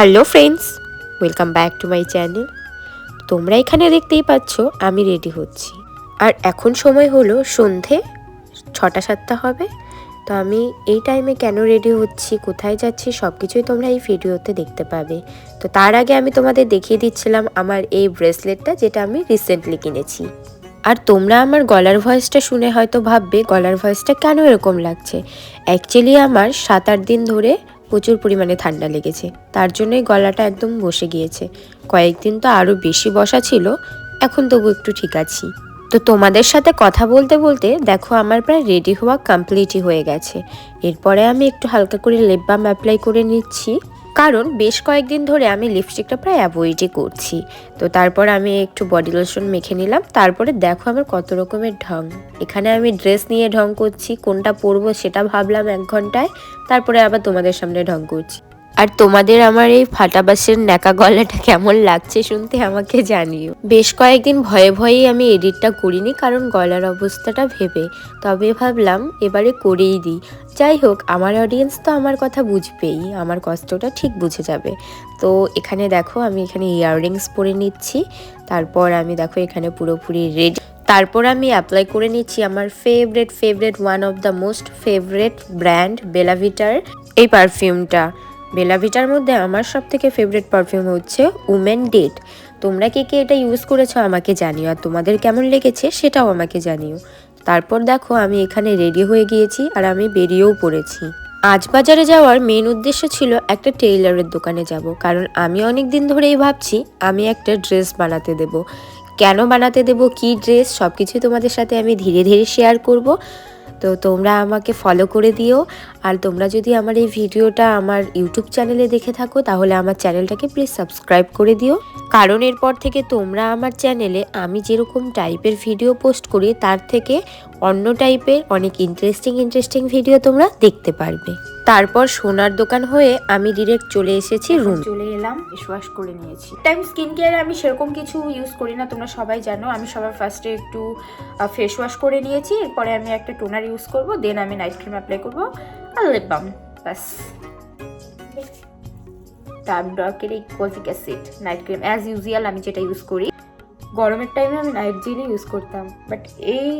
Hello friends welcome back to my channel তোমরা এখানে দেখতেই পাচ্ছ, আমি রেডি হচ্ছি। আর এখন সময় হলো সন্ধে, ছটা সাতটা হবে। তো আমি এই টাইমে কেন রেডি হচ্ছি, কোথায় যাচ্ছি সব কিছুই তোমরা এই ভিডিওতে দেখতে পাবে। তো তার আগে আমি তোমাদের দেখিয়ে দিচ্ছিলাম আমার এই ব্রেসলেটটা যেটা আমি রিসেন্টলি কিনেছি। আর তোমরা আমার গলার ভয়েসটা শুনে হয়তো ভাববে, গলার ভয়েসটা কেন এরকম লাগছে? অ্যাকচুয়ালি আমার সাত আট দিন ধরে প্রচুর পরিমাণে ঠান্ডা লেগেছে। তার জন্যই গলাটা একদম বসে গিয়েছে। কয়েকদিন তো আরও বেশি বসা ছিল, এখন তবু একটু ঠিক আছি। তো তোমাদের সাথে কথা বলতে বলতে দেখো আমার প্রায় রেডি হওয়া কমপ্লিটই হয়ে গেছে। এরপরে আমি একটু হালকা করে লেপ বাম অ্যাপ্লাই করে নিচ্ছি। কারণ বেশ কয়েকদিন ধরে আমি লিপস্টিকটা প্রায় অ্যাভয়েডই করছি। তো তারপর আমি একটু বডি লোশন মেখে নিলাম, তারপরে দেখো আমার কত রকমের ঢং। এখানে আমি ড্রেস নিয়ে ঢং করছি, কোনটা পরবো সেটা ভাবলাম এক ঘন্টায়, তারপরে আবার তোমাদের সামনে ঢং করছি। আর তোমাদের আমার এই ফাটাবাসের ন্যাকা গলাটা কেমন লাগছে শুনতে আমাকে জানিও। বেশ কয়েকদিন ভয়ে ভয়েই আমি এডিটটা করিনি কারণ গলার অবস্থাটা ভেবে, তবে ভাবলাম এবারে করেই দিই। যাই হোক, আমার অডিয়েন্স তো আমার কথা বুঝবেই, আমার কষ্টটা ঠিক বুঝে যাবে। তো এখানে দেখো, আমি এখানে ইয়াররিংস পরে নিচ্ছি, তারপর আমি দেখো এখানে পুরোপুরি রেডি তারপর আমি অ্যাপ্লাই করে নিচ্ছি আমার favourite favourite one of the most favourite brand বেলাভিটার এই পারফিউমটা বেলাভিটার মধ্যে আমার সব থেকে ফেভারিট পারফিউম হচ্ছে উমেন ডেট তোমরা কে কে এটা ইউজ করেছ আমাকে জানিও, আর তোমাদের কেমন লেগেছে সেটাও আমাকে জানিও। তারপর দেখো আমি এখানে রেডি হয়ে গিয়েছি আর আমি বেরিয়েও পড়েছি। আজ বাজারে যাওয়ার মেন উদ্দেশ্য ছিল একটা টেইলারের দোকানে যাব, কারণ আমি অনেক দিন ধরেই ভাবছি আমি একটা ড্রেস বানাতে দেব। কেন বানাতে দেব, কি ড্রেস সব কিছুই তোমাদের সাথে আমি ধীরে ধীরে শেয়ার করব। তো তোমরা আমাকে ফলো করে দিও। আর তোমরা যদি আমার এই ভিডিওটা আমার ইউটিউব চ্যানেলে দেখে থাকো, তাহলে আমার চ্যানেলটাকে প্লিজ সাবস্ক্রাইব করে দিও। কারণ এরপর থেকে তোমরা আমার চ্যানেলে আমি যেরকম টাইপের ভিডিও পোস্ট করি, তার থেকে অন্য টাইপের অনেক ইন্টারেস্টিং ইন্টারেস্টিং ভিডিও তোমরা দেখতে পারবে। তারপর সোনার দোকান হয়ে আমি ডিরেক্ট চলে এসেছি রুম চলে এলাম ফেস ওয়াশ করে নিয়েছি। টাইম স্কিন কেয়ারে আমি সেরকম কিছু ইউজ করি না, তোমরা সবাই জানো। আমি সবার ফার্স্টে একটু ফেস ওয়াশ করে নিয়েছি, এরপরে আমি একটা টোনার ইউজ করব দেন আমি নাইট ক্রিম অ্যাপ্লাই করব, আর লিপ বাম ব্যাস। ডার্ক ডর্কের এই kojic acid night cream as usual আমি যেটা ইউজ করি। গরমের টাইমে আমি নাইট জেলই ইউজ করতাম বাট এই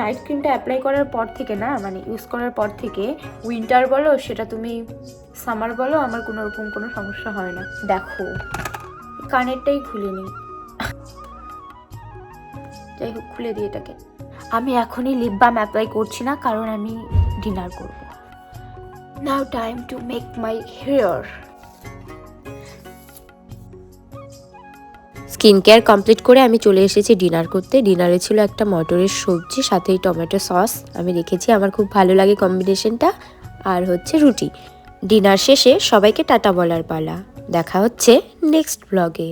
নাইট ক্রিমটা অ্যাপ্লাই করার পর থেকে না মানে ইউজ করার পর থেকে উইন্টার বলো, সেটা তুমি সামার বলো, আমার কোনো রকম কোনো সমস্যা হয় না। দেখো, কানেরটাই খুলে খুলিনি যাই হোক, খুলে দিই এটাকে। আমি এখনই লিপ বাম অ্যাপ্লাই করছি না, কারণ আমি ডিনার করব। Now time to make my hair skin care complete করে আমি চলে এসেছি ডিনার করতে। ডিনারে ছিল একটা মটরের সবজি সাথে টমেটো সস আমি রেখেছি, আমার খুব ভালো লাগে কম্বিনেশনটা আর হচ্ছে রুটি। ডিনার শেষে সবাইকে টাটা বলার পালা। দেখা হচ্ছে নেক্সট ব্লগে